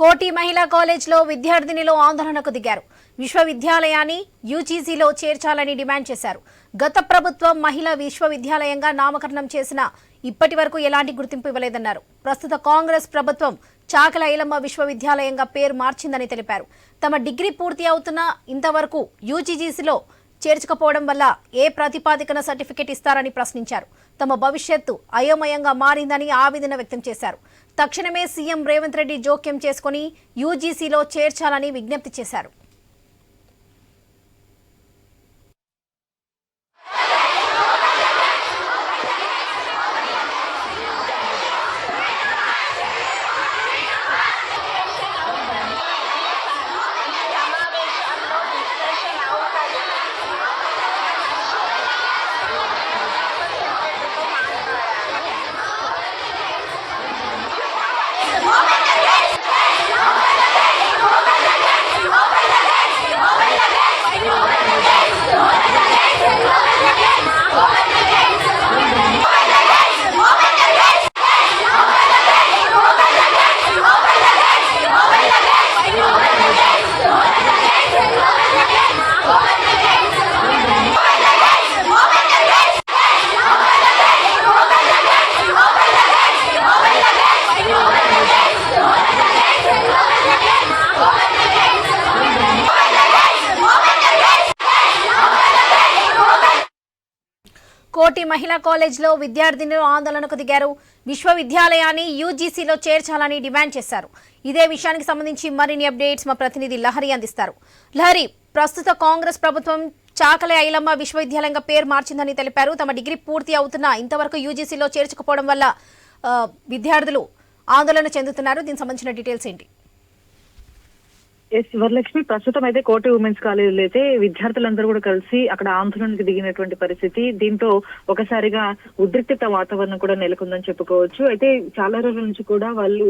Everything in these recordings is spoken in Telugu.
కోటి మహిళా కాలేజ్లో విద్యార్థినిలో ఆందోళనకు దిగారు. విశ్వవిద్యాలయాన్ని యూజీసీలో చేర్చాలని డిమాండ్ చేశారు. గత ప్రభుత్వం మహిళా విశ్వవిద్యాలయంగా నామకరణం చేసిన ఇప్పటి వరకు ఎలాంటి గుర్తింపు ఇవ్వలేదన్నారు. ప్రస్తుత కాంగ్రెస్ ప్రభుత్వం చాకల ఐలమ్మ విశ్వవిద్యాలయంగా పేరు మార్చిందని తెలిపారు. తమ డిగ్రీ పూర్తి అవుతున్న ఇంతవరకు యూజీజీసీలో చేర్చకపోవడం వల్ల ఏ ప్రాతిపాదికన సర్టిఫికెట్ ఇస్తారని ప్రశ్నించారు. తమ భవిష్యత్తు అయోమయంగా మారిందని ఆవేదన వ్యక్తం చేశారు. తక్షణమే సీఎం రేవంత్ రెడ్డి జోక్యం చేసుకుని యూజీసీలో చేర్చాలని విజ్ఞప్తి చేశారు. కోటి మహిళా కాలేజ్లో విద్యార్థినులు ఆందోళనకు దిగారు. విశ్వవిద్యాలయాన్ని యూజీసీలో చేర్చాలని డిమాండ్ చేశారు. ఇదే విషయానికి సంబంధించి మరిన్ని అప్డేట్స్ మా ప్రతినిధి లహరి అందిస్తారు. లహరి ప్రస్తుత కాంగ్రెస్ ప్రభుత్వం చాకలి ఐలమ్మ విశ్వవిద్యాలయంగా పేరు మార్చిందని తెలిపారు. తమ డిగ్రీ పూర్తి అవుతున్నా ఇంతవరకు యూజీసీలో చేర్చకపోవడం వల్ల విద్యార్థులు ఆందోళన చెందుతున్నారు. దీనికి సంబంధించిన డీటెయిల్స్ ఏంటి? ఎస్ వరలక్ష్మి ప్రస్తుతం అయితే కోటి ఉమెన్స్ కాలేజీలో అయితే విద్యార్థులందరూ కూడా కలిసి అక్కడ ఆందోళనకు దిగినటువంటి పరిస్థితి. దీంతో ఒకసారిగా ఉద్రిక్తత వాతావరణం కూడా నెలకొందని చెప్పుకోవచ్చు. అయితే చాలా రోజుల నుంచి కూడా వాళ్ళు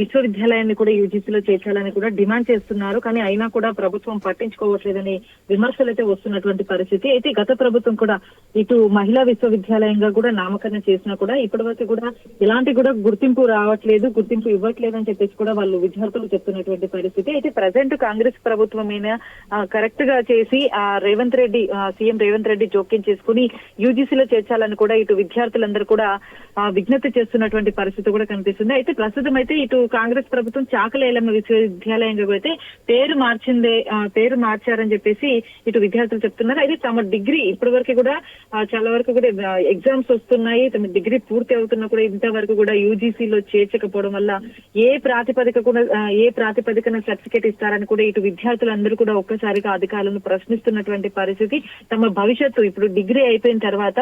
విశ్వవిద్యాలయాన్ని కూడా యూజీసీలో చేర్చాలని కూడా డిమాండ్ చేస్తున్నారు. కానీ అయినా కూడా ప్రభుత్వం పట్టించుకోవట్లేదని విమర్శలు అయితే వస్తున్నటువంటి పరిస్థితి. అయితే గత ప్రభుత్వం కూడా ఇటు మహిళా విశ్వవిద్యాలయంగా కూడా నామకరణం చేసినా కూడా ఇప్పటి వరకు కూడా ఎలాంటి కూడా గుర్తింపు రావట్లేదు గుర్తింపు ఇవ్వట్లేదు అని చెప్పేసి కూడా వాళ్ళు విద్యార్థులు చెప్తున్నటువంటి పరిస్థితి. అయితే ప్రజెంట్ కాంగ్రెస్ ప్రభుత్వమైన కరెక్ట్గా చేసి ఆ రేవంత్ రెడ్డి సీఎం రేవంత్ రెడ్డి జోక్యం చేసుకుని యూజీసీలో చేర్చాలని కూడా ఇటు విద్యార్థులందరూ కూడా విజ్ఞప్తి చేస్తున్నటువంటి పరిస్థితి కూడా కనిపిస్తుంది. అయితే ప్రస్తుతం అయితే ఇటు కాంగ్రెస్ ప్రభుత్వం చాకలేలమ్మ విశ్వవిద్యాలయంగా అయితే పేరు మార్చిందే పేరు మార్చారని చెప్పేసి ఇటు విద్యార్థులు చెప్తున్నారు. అయితే తమ డిగ్రీ ఇప్పటి వరకు కూడా చాలా వరకు కూడా ఎగ్జామ్స్ వస్తున్నాయి. తమ డిగ్రీ పూర్తి అవుతున్నా కూడా ఇంతవరకు కూడా యూజీసీలో చేర్చకపోవడం వల్ల ఏ ప్రాతిపదిక కూడా ఏ ప్రాతిపదికన సర్టిఫికేట్ ఇస్తారని కూడా ఇటు విద్యార్థులందరూ కూడా ఒక్కసారిగా అధికారులను ప్రశ్నిస్తున్నటువంటి పరిస్థితి తమ భవిష్యత్తు. ఇప్పుడు డిగ్రీ అయిపోయిన తర్వాత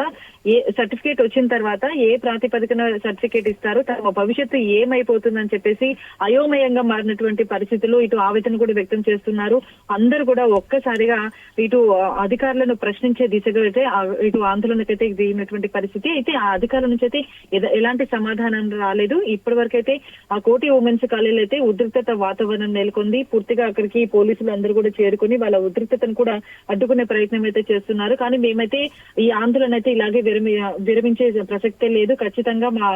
ఏ సర్టిఫికేట్ వచ్చిన తర్వాత ఏ ప్రాతిపదికన సర్టిఫికేట్ ఇస్తారు తమ భవిష్యత్తు ఏమైపోతుంది ఏమైపోతుందని చెప్పేసి అయోమయంగా మారినటువంటి పరిస్థితుల్లో ఇటు ఆవేదన కూడా వ్యక్తం చేస్తున్నారు. అందరూ కూడా ఒక్కసారిగా ఇటు అధికారులను ప్రశ్నించే దిశగా అయితే ఇటు ఆందోళనకైతే దిగినటువంటి పరిస్థితి. అయితే ఆ అధికారుల నుంచి అయితే ఎలాంటి సమాధానం రాలేదు. ఇప్పటి వరకు అయితే ఆ కోటి ఉమెన్స్ కాలేజీలో అయితే ఉద్రిక్తత వాతావరణం నెలకొంది. పూర్తిగా అక్కడికి పోలీసులు అందరూ కూడా చేరుకుని వాళ్ళ ఉద్రిక్తతను కూడా అడ్డుకునే ప్రయత్నం అయితే చేస్తున్నారు. కానీ మేమైతే ఈ ఆందోళన అయితే ఇలాగే విరమి విరమించే ప్రసక్తే లేదు. ఖచ్చితంగా మా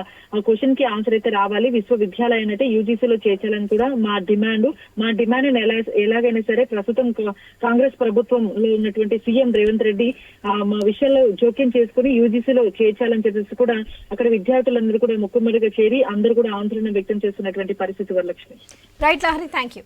క్వశ్చన్కి ఆన్సర్ అయితే రావాలి. విశ్వవిద్యాలయం అయితే యూజీసీలో చేర్చాలని కూడా మా డిమాండ్. మా డిమాండ్ ఎలా ఎలాగైనా సరే ప్రస్తుతం కా- కాంగ్రెస్ ప్రభుత్వంలో ఉన్నటువంటి సీఎం రేవంత్ రెడ్డి మా విషయంలో జోక్యం చేసుకుని యూజీసీలో చేర్చాలని చెప్పేసి కూడా అక్కడ విద్యార్థులందరూ కూడా ముక్కుమ్మడిగా చేరి అందరూ కూడా ఆందోళన వ్యక్తం చేస్తున్నటువంటి పరిస్థితి Varalakshmi. Right Lahari thank you